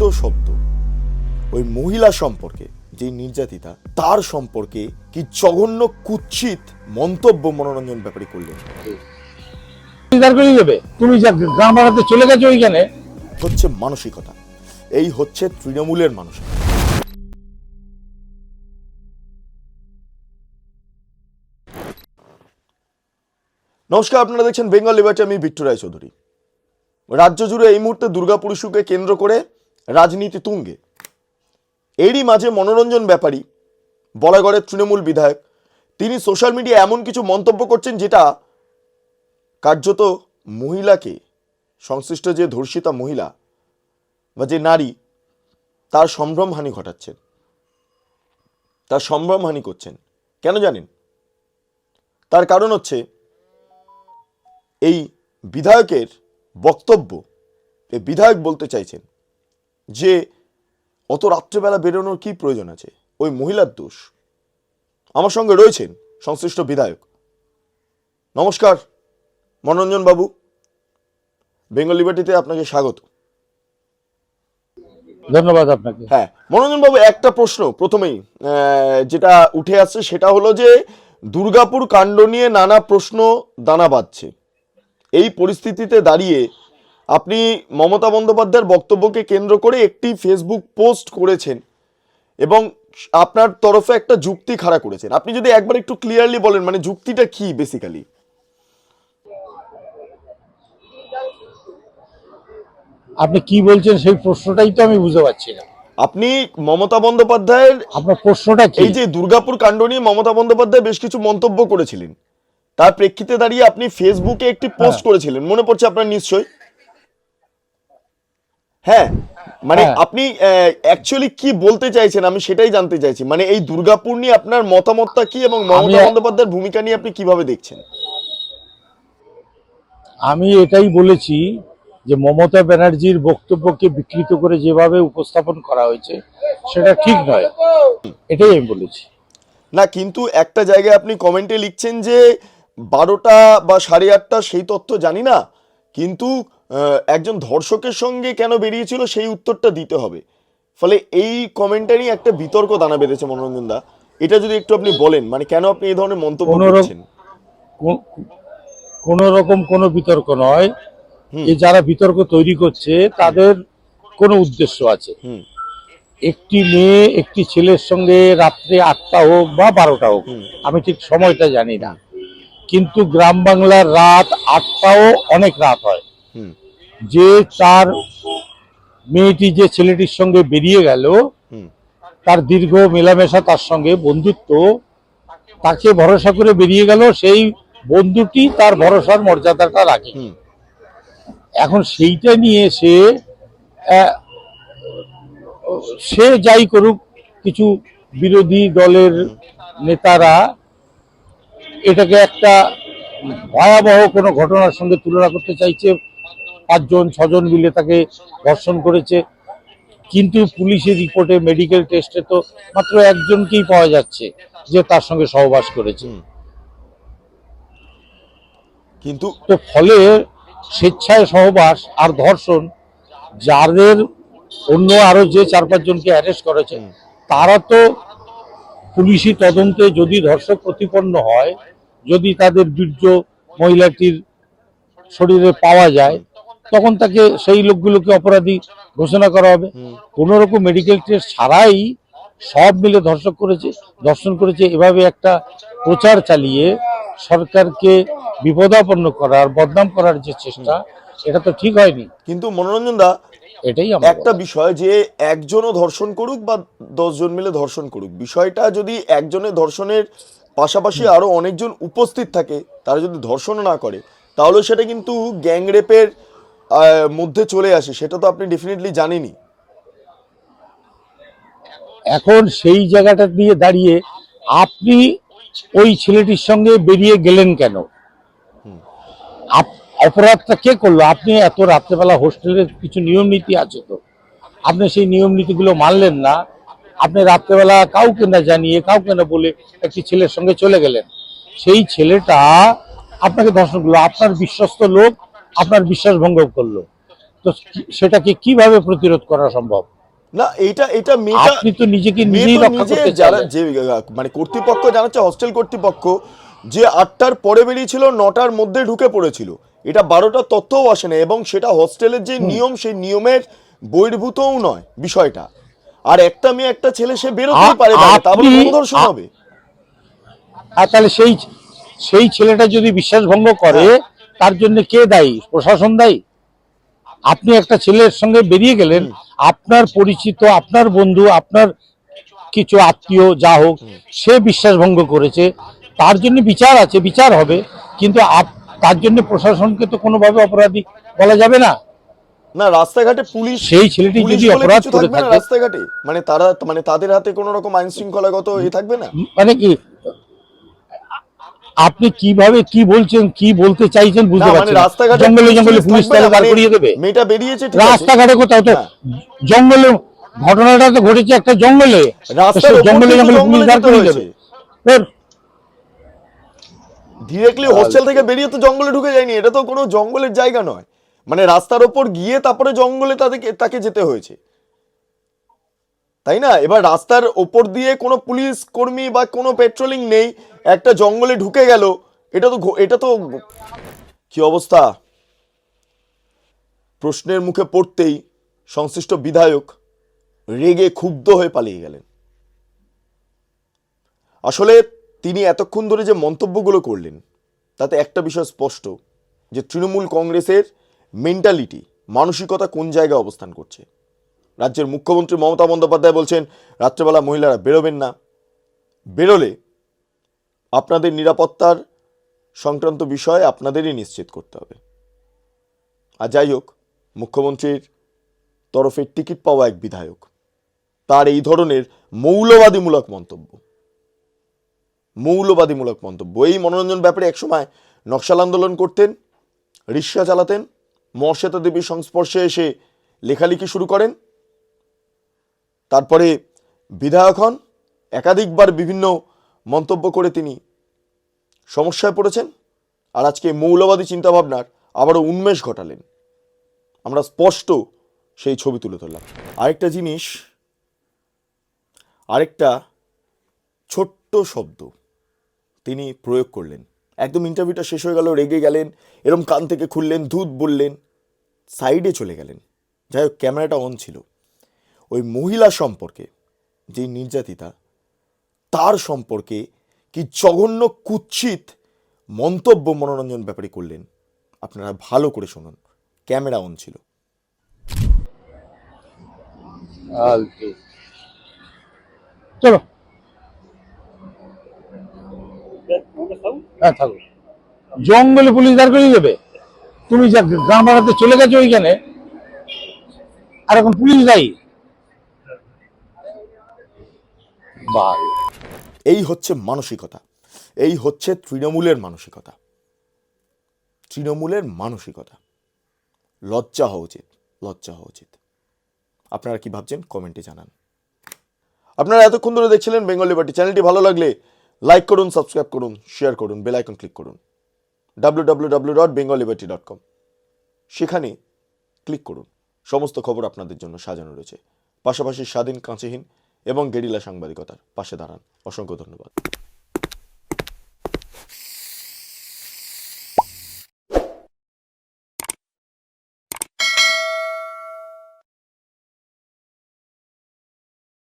শব্দ শব্দ। ওই মহিলা সম্পর্কে যে নির্যাতিতা তার সম্পর্কে কি জঘন্য কুৎসিত মন্তব্য মনোরঞ্জন ব্যাপারে করলেন? স্বীকার করে দেবে। তুমি যা গ্রাম বাড়াতে চলে গেছো ওইখানে। হচ্ছে মানসিকতা। এই হচ্ছে তৃণমূলের মানসিকতা। নমস্কার আপনারা দেখছেন বেঙ্গল লিবার্টি আমি বিট্টু রায় চৌধুরী। রাজ্য জুড়ে এই মুহূর্তে দুর্গাপুর ইস্যুকে কেন্দ্র করে রাজনীতি তুঙ্গে। এরই মাঝে মনোরঞ্জন ব্যাপারী, বলাগড়ের তৃণমূল বিধায়ক, তিনি সোশ্যাল মিডিয়া এমন কিছু মন্তব্য করছেন যেটা কার্যত মহিলাকে, সংশ্লিষ্ট যে ধর্ষিতা মহিলা বা যে নারী, তার সম্ভ্রমহানি ঘটাচ্ছেন। তার সম্ভ্রমহানি করছেন। কেন জানেন? তার কারণ হচ্ছে, এই বিধায়কের বক্তব্য এই বিধায়ক বলতে চাইছেন যে অত রাত্রেবেলা বেরোনোর কি প্রয়োজন আছে? ওই মহিলার দোষ। আমার সঙ্গে রয়েছেন সংশ্লিষ্ট বিধায়ক। নমস্কার মনোরঞ্জন বাবু। বেঙ্গল লিবার্টিতে আপনাকে স্বাগত। ধন্যবাদ আপনাকে। হ্যাঁ মনোরঞ্জন বাবু একটা প্রশ্ন প্রথমেই আহ, যেটা উঠে আসছে সেটা হলো যে দুর্গাপুর কাণ্ড নিয়ে নানা প্রশ্ন দানা বাঁধছে। এই পরিস্থিতিতে দাঁড়িয়ে আপনি মমতা বন্দ্যোপাধ্যায়ের বক্তব্যকে কেন্দ্র করে একটি ফেসবুক পোস্ট করেছেন এবং আপনার তরফে একটা যুক্তি খাড়া করেছেন। আপনি যদি একবার একটু ক্লিয়ারলি বলেন মানে যুক্তিটা কি বেসিক্যালি আপনি কি বলছেন সেই প্রশ্নটাই তো আমি বুঝতে পারছি না। আপনি মমতা বন্দ্যোপাধ্যায়ের আপনার প্রশ্নটা এই যে দুর্গাপুর কাণ্ড নিয়ে মমতা বন্দ্যোপাধ্যায় বেশ কিছু মন্তব্য করেছিলেন। তার প্রেক্ষিতে দাঁড়িয়ে আপনি ফেসবুকে একটি পোস্ট হ্যাঁ। করেছিলেন। মনে পড়ছে আপনার নিশ্চয়ই? হ্যাঁ মানে হ্যাঁ। আপনি অ্যাকচুয়ালি কি বলতে চাইছেন আমি সেটাই জানতে চাইছি। মানে এই দুর্গাপুর নিয়ে আপনার মতামতটা কি এবং মমতা বন্দ্যোপাধ্যায়ের ভূমিকা নিয়ে আপনি কীভাবে দেখছেন? আমি এটাই বলেছি যে মমতা ব্যানার্জির বক্তব্যকে বিকৃত করে যেভাবে উপস্থাপন করা হয়েছে সেটা ঠিক নয়। এটাই আমি বলেছি। না কিন্তু একটা জায়গায় আপনি কমেন্টে লিখছেন যে বারোটা বা সাড়ে আটটা সেই তথ্য জানি না কিন্তু একজন ধর্ষকের সঙ্গে কেন বেরিয়েছিল সেই উত্তরটা দিতে হবে। ফলে এই কমেন্টারই একটা বিতর্ক দানা বেঁধেছে মনোরঞ্জন দা। এটা যদি একটু আপনি বলেন মানে কেন আপনি এই ধরনের মন্তব্য করছেন? কোনো রকম কোনো বিতর্ক নয়। এই যারা বিতর্ক তৈরি করছে তাদের কোনো উদ্দেশ্য আছে। একটি মেয়ে একটি ছেলের সঙ্গে রাত্রে আটটা হোক বা বারোটা হোক আমি ঠিক সময়টা জানি না। কিন্তু গ্রাম বাংলার রাত আটটাও অনেক রাত হয়। যে তার মেয়েটি যে ছেলেটির সঙ্গে বেরিয়ে গেল তার দীর্ঘ মেলামেশা তার সঙ্গে বন্ধুত্ব তাকে ভরসা করে বেরিয়ে গেল সেই বন্ধুটি তার ভরসার মর্যাদাটা রাখে। এখন সেইটা নিয়ে সে সে যাই করুক কিছু বিরোধী দলের নেতারা এটাকে একটা ভয়াবহ কোনো ঘটনার সঙ্গে তুলনা করতে চাইছে। পাঁচজন ছজন মিলে তাকে ধর্ষণ করেছে। কিন্তু পুলিশের রিপোর্টে মেডিকেল টেস্টে তো মাত্র একজনকেই পাওয়া যাচ্ছে যে তার সঙ্গে সহবাস করেছে। কিন্তু তো ফলে স্বেচ্ছায় সহবাস আর ধর্ষণ যাদের অন্য আরও যে চার পাঁচজনকে অ্যারেস্ট করেছে হুম। তারা তো পুলিশি তদন্তে যদি ধর্ষক প্রতিপন্ন হয় যদি তাদের বীর্য মহিলাটির শরীরে পাওয়া যায় তখন তাকে সেই লোকগুলোকে অপরাধী ঘোষণা করা হবে। কোনো রকম মেডিকেল টেস্ট ছাড়াই সব মিলে ধর্ষক করেছে ধর্ষণ করেছে। এভাবে একটা প্রচার চালিয়ে সরকারকে বিপদাপন্ন করার বদনাম করার যে চেষ্টা এটা তো ঠিক হয়নি। কিন্তু মনোরঞ্জন দা এটাই একটা বিষয় যে একজনও ধর্ষণ করুক বা দশজন মিলে ধর্ষণ করুক বিষয়টা যদি একজনের ধর্ষণের পাশাপাশি আরও অনেকজন উপস্থিত থাকে তারা যদি ধর্ষণ না করে তাহলে সেটা কিন্তু গ্যাং রেপের মধ্যে চলে আসে, সেটা তো আপনি ডেফিনেটলি জানেনই। এখন সেই জায়গাটা দিয়ে দাঁড়িয়ে আপনি ওই ছেলেটির সঙ্গে বেরিয়ে গেলেন কেন? অপরাধটা কে করল? আপনি এত রাত্রেবেলা হোস্টেলের কিছু নিয়ম নীতি আছে তো। আপনি সেই নিয়ম নীতিগুলো মানলেন না। আপনি রাত্রেবেলা কাউকে না জানিয়ে, কাউকে না বলে একটি ছেলের সঙ্গে চলে গেলেন। সেই ছেলেটা আপনাকে ধর্ষণ করল। আপনার বিশ্বস্ত লোক আপনার বিশ্বাস ভঙ্গ করল। তো সেটাকে কীভাবে প্রতিরোধ করা সম্ভব? না এটা মেয়েটা আপনি তো নিজেকে নিজেই রক্ষা করতে যারা যে মানে কর্তৃপক্ষ জানাচ্ছে হস্টেল কর্তৃপক্ষ যে আটটার পরে বেরিয়েছিল নটার মধ্যে ঢুকে পড়েছিল। এটা বারোটার তথ্যও আসে না এবং সেটা হস্টেলের যে নিয়ম সেই নিয়মের বহির্ভূতও নয় বিষয়টা। আর একটা মেয়ে একটা ছেলে সে বেরোতেই পারে বাইরে, তা বলে আপনি- গণধর্ষণ আ- হবে। আর তাহলে সেই সেই ছেলেটা যদি বিশ্বাস ভঙ্গ করে হ্যাঁ। তার জন্য কে দায়ী? প্রশাসন দায়ী? আপনি একটা ছেলের সঙ্গে বেরিয়ে গেলেন আপনার পরিচিত আপনার বন্ধু আপনার কিছু আত্মীয় যা হোক সে বিশ্বাস ভঙ্গ করেছে। তার জন্য বিচার আছে বিচার হবে কিন্তু তার জন্য প্রশাসনকে তো কোনোভাবে অপরাধী বলা যাবে না। না রাস্তাঘাটে পুলিশ সেই ছেলেটি যদি অপরাধ করে থাকে রাস্তাঘাটে? মানে তারা মানে তাদের হাতে কোনো রকম আইন শৃঙ্খলাগত এ থাকবে না? মানে কি? আপনি কীভাবে কি বলছেন কি বলতে চাইছেন বুঝতে মানে পারছেন জঙ্গলে জঙ্গলে পুলিশ তাহলে দাঁড় মানে করিয়ে দেবে। মেয়েটা বেরিয়েছে রাস্তাঘাটে কোথাও তো হ্যাঁ। জঙ্গলে ঘটনাটা তো ঘটেছে একটা জঙ্গলে। জঙ্গলে জঙ্গলে পুলিশ দাঁড় করিয়ে দেবে। ডিরেক্টলি হোস্টেল থেকে বেরিয়ে তো জঙ্গলে ঢুকে যায়নি এটা তো কোনো জঙ্গলের জায়গা নয়। মানে রাস্তার ওপর গিয়ে তারপরে জঙ্গলে তাদেরকে তাকে যেতে হয়েছে। তাই না? এবার রাস্তার ওপর দিয়ে কোনো পুলিশ কর্মী বা কোনো পেট্রোলিং নেই একটা জঙ্গলে ঢুকে গেল। এটা তো এটা তো কি অবস্থা? প্রশ্নের মুখে পড়তেই সংশ্লিষ্ট বিধায়ক রেগে ক্ষুব্ধ হয়ে পালিয়ে গেলেন। আসলে তিনি এতক্ষণ ধরে যে মন্তব্যগুলো করলেন, তাতে একটা বিষয় স্পষ্ট, যে তৃণমূল কংগ্রেসের মেন্টালিটি মানসিকতা কোন জায়গায় অবস্থান করছে? রাজ্যের মুখ্যমন্ত্রী মমতা বন্দ্যোপাধ্যায় বলছেন, রাত্রেবেলা মহিলারা বেরোবেন না। বেরোলে আপনাদের নিরাপত্তার সংক্রান্ত বিষয় আপনাদেরই নিশ্চিত করতে হবে। আর যাই হোক, মুখ্যমন্ত্রীর তরফে টিকিট পাওয়া এক বিধায়ক। তার এই ধরনের মৌলবাদীমূলক মন্তব্য। মৌলবাদীমূলক মন্তব্য। এই মনোরঞ্জন ব্যাপারে একসময় নকশাল আন্দোলন করতেন, রিক্সা চালাতেন মর্ষেতা দেবীর সংস্পর্শে এসে লেখালেখি শুরু করেন। তারপরে বিধায়ক হন, একাধিকবার বিভিন্ন মন্তব্য করে তিনি সমস্যায় পড়েছেন আর আজকে মৌলবাদী চিন্তাভাবনার আবারও উন্মেষ ঘটালেন। আমরা স্পষ্ট সেই ছবি তুলে ধরলাম। আরেকটা জিনিস, আরেকটা ছোট্ট শব্দ তিনি প্রয়োগ করলেন। একদম ইন্টারভিউটা শেষ হয়ে গেল, রেগে গেলেন, এরম কান থেকে খুললেন, ধুত বললেন সাইডে চলে গেলেন। যাই হোক, ক্যামেরাটা অন ছিল। ওই মহিলা সম্পর্কে যে নির্যাতিতা তার সম্পর্কে কি জঘন্য কুৎসিত মন্তব্য মনোরঞ্জন ব্যাপারে করলেন? আপনারা ভালো করে শুনুন। ক্যামেরা অন ছিল। চলো। হ্যাঁ থাকো জঙ্গলে পুলিশ দাঁড় করিয়ে দেবে। তুমি যা গ্রাম বাড়াতে চলে গেছো ওইখানে আর এখন পুলিশ দায়ী। বাহ। এই হচ্ছে মানসিকতা। এই হচ্ছে তৃণমূলের মানসিকতা। তৃণমূলের মানসিকতা। লজ্জা হওয়া উচিত, লজ্জা হওয়া উচিত। আপনারা কি ভাবছেন? কমেন্টে জানান। আপনারা এতক্ষণ ধরে দেখছিলেন বেঙ্গল বাটি চ্যানেলটি ভালো লাগলে লাইক করুন, সাবস্ক্রাইব করুন, শেয়ার করুন, বেল আইকন ক্লিক করুন। W W W dot Bengali Bati dot com সেখানে ক্লিক করুন। সমস্ত খবর আপনাদের জন্য সাজানো রয়েছে। পাশাপাশি স্বাধীন কাঁচেহীন এবং গেরিলা সাংবাদিকতার পাশে দাঁড়ান। অসংখ্য ধন্যবাদ।